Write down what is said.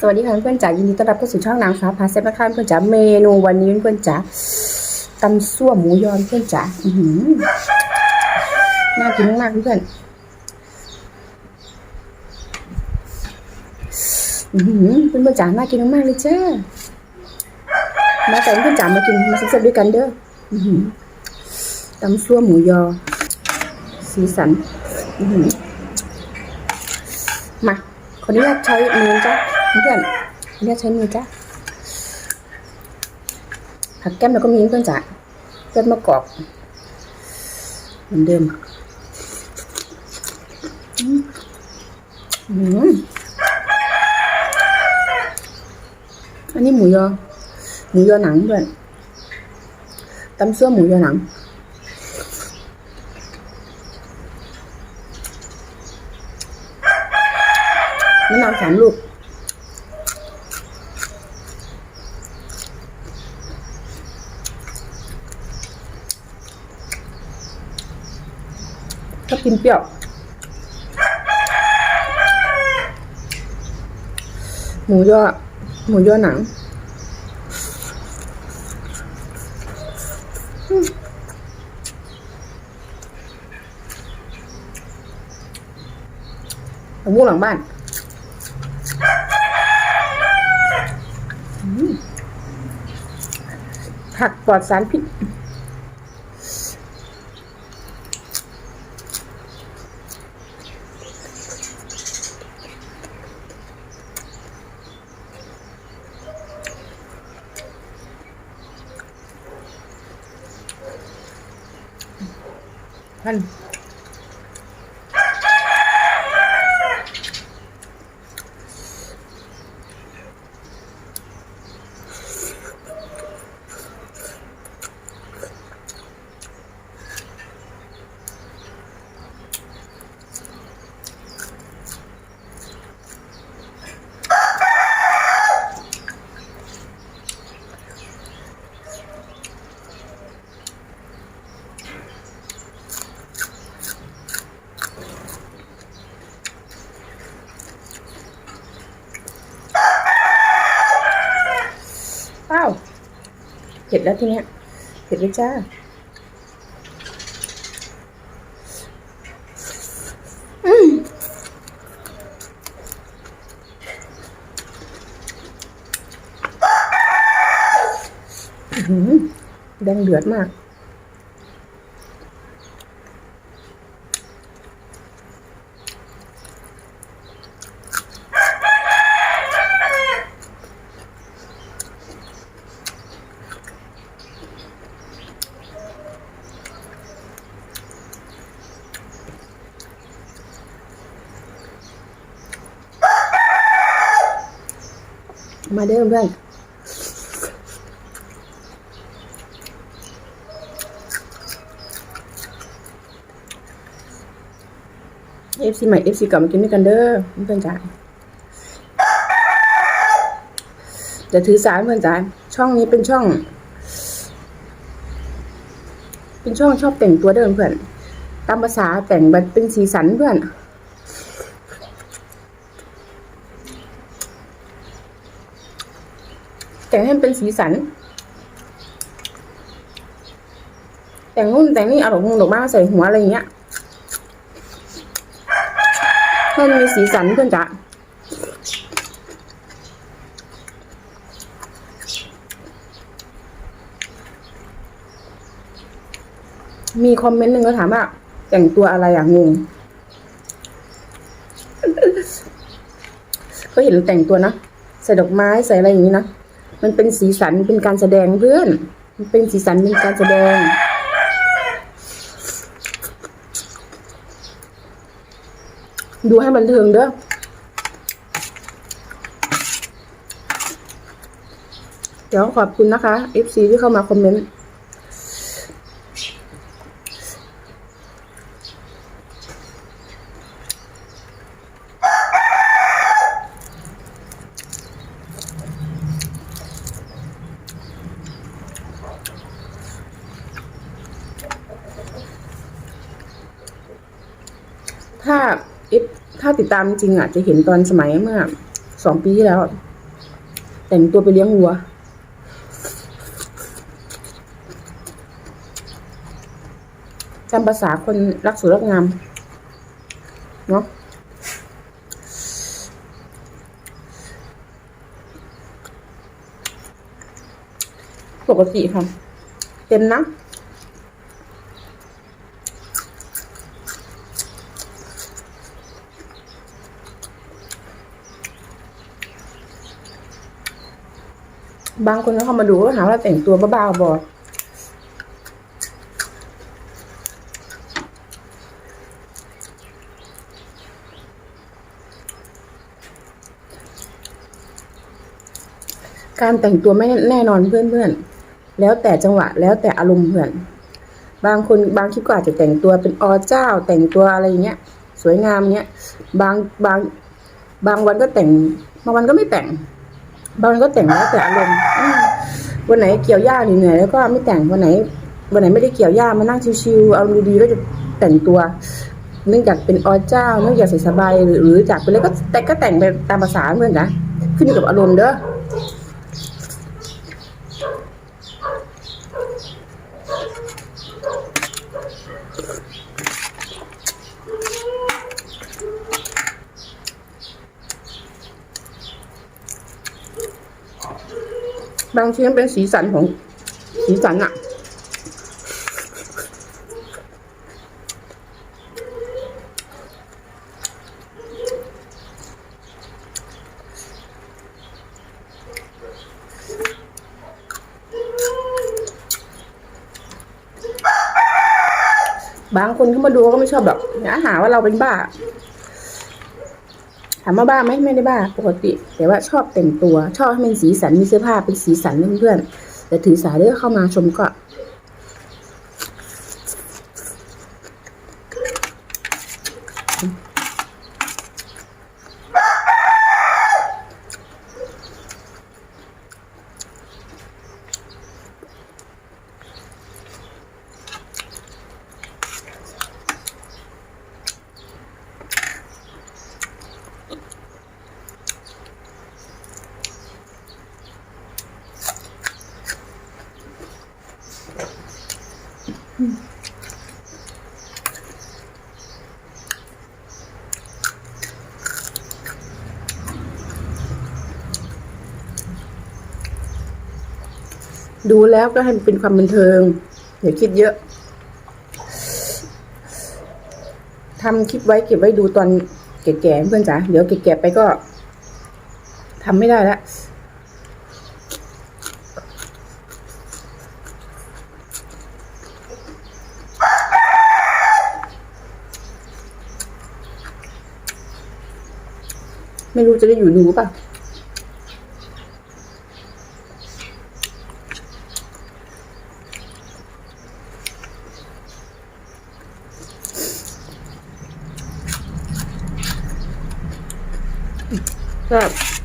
สวัสดีค่ะเพื่อนจ๋ายินดีต้อนรับเข้าสู่ช่องนางฟ้าพาเซฟนะคะเพื่อนจ๋าเมนูวันนี้เพื่อนจ๋าตำซั่วหมูยอเพื่อนจ๋าอื้อหือน่ากินมากเพื่อนอื้อหือเพื่อนจ๋าน่ากินมากเลยจ้ามาแต่เพื่อนจ๋ามากินมาแซ่บๆด้วยกันเด้ออื้อหือตำซั่วหมูยอ สีสันอื้อหือมาขออนุญาตใช้มือจ้ะ เพื่อนขออนุญาตใช้มือจ้ะผักแก้มเราก็มีเพื่อนจ้ะเพื่อนมะกอกเหมือนเดิมอืมอันนี้หมูยอ หมูยอหนังเพื่อนตำซั่วหมูยอหนังมะนาวสามลูก ชอบกินเปรี้ยวหมูยอหมูยอหนังมผักบุ้งหลังบ้านผักปลอดสารพิษ ท่านอ้าว เผ็ดแล้วทีเนี้ยเผ็ดเลยจ้าอืมอื้อหือแดงเดือดมาก มาเด้อเพื่อนเอฟซีใหม่เอฟซีเก่ามากินด้วยกันเด้อเพื่อนจ๋าจะถือสายเพื่อนจ๋าช่องนี้เป็นช่อง เป็นช่องชอบแต่งตัวเดินเพื่อน ตามภาษาแต่งแบบเป็นสีสันเพื่อน แต่งให้มันเป็นสีสัน แต่งนู่นแต่งนี่เอาดอกมงดอกไม้มาใส่หัวอะไรอย่างเงี้ยให้มันมีสีสันเพื่อนจ๋ามีคอมเมนต์หนึ่งก็ถามว่า แต่งตัวอะไรอะงง ก็เห็นแต่งตัวนะ ใส่ดอกไม้ใส่อะไรอย่างนี้นะ มันเป็นสีสันเป็นการแสดงเพื่อน มันเป็นสีสันเป็นการแสดง ดูให้บันเทิงเด้อเดี๋ยวขอบคุณนะคะ FC ที่เข้ามาคอมเมนต์ ถ้าติดตามจริงอะจะเห็นตอนสมัยเมื่อสองปีที่แล้ว แต่งตัวไปเลี้ยงวัว จำภาษาคนรักสวยรักงาม เนาะปกติค่ะ เต็มนะ บางคนก็เข้ามาดูก็หาว่าแต่งตัวบ้าๆบอการแต่งตัวไม่แน่นอนเพื่อนๆ แล้วแต่จังหวะแล้วแต่อารมณ์เพื่อน บางคนบางคลิปก็อาจจะแต่งตัวเป็นอเจ้า แต่งตัวอะไรเงี้ย สวยงามเงี้ย บางบางบางวันก็แต่ง บางวันก็ไม่แต่ง บางวันก็แต่งแล้วแต่อารมณ์วันไหนเกี่ยวหญ้าเหนื่อยแล้วก็ไม่แต่งวันไหน วันไหนไม่ได้เกี่ยวหญ้ามานั่งชิวๆเอาดีๆก็จะแต่งตัว เนื่องจากเป็นอเจ้าเนื่องจากใส่สบายหรืออจากเป็นอะไรก็แต่ก็แต่งไปตามภาษาเพื่อนนะขึ้นอยู่กับอารมณ์เด้อ บางทีมันเป็นสีสันของสีสันอะบางคนเข้ามาดูก็ไม่ชอบหรอกนะหาว่าเราเป็นบ้าามว่าบ้าไหมไม่ได้บ้าปกติ แต่ว่าชอบแต่งตัว ชอบให้มันสีสันมีเสื้อผ้าเป็นสีสันเพื่อนๆแต่ถือสายเรื่องเข้ามาชมก็ ดูแล้วก็ให้มันเป็นความบันเทิงอย่าคิดเยอะทำคลิปไว้เก็บไว้ดูตอนแก่ๆเพื่อนจ๋าเดี๋ยวแก่ๆไปก็ทำไม่ได้ละไม่รู้จะได้อยู่ดูป่ะ ครับ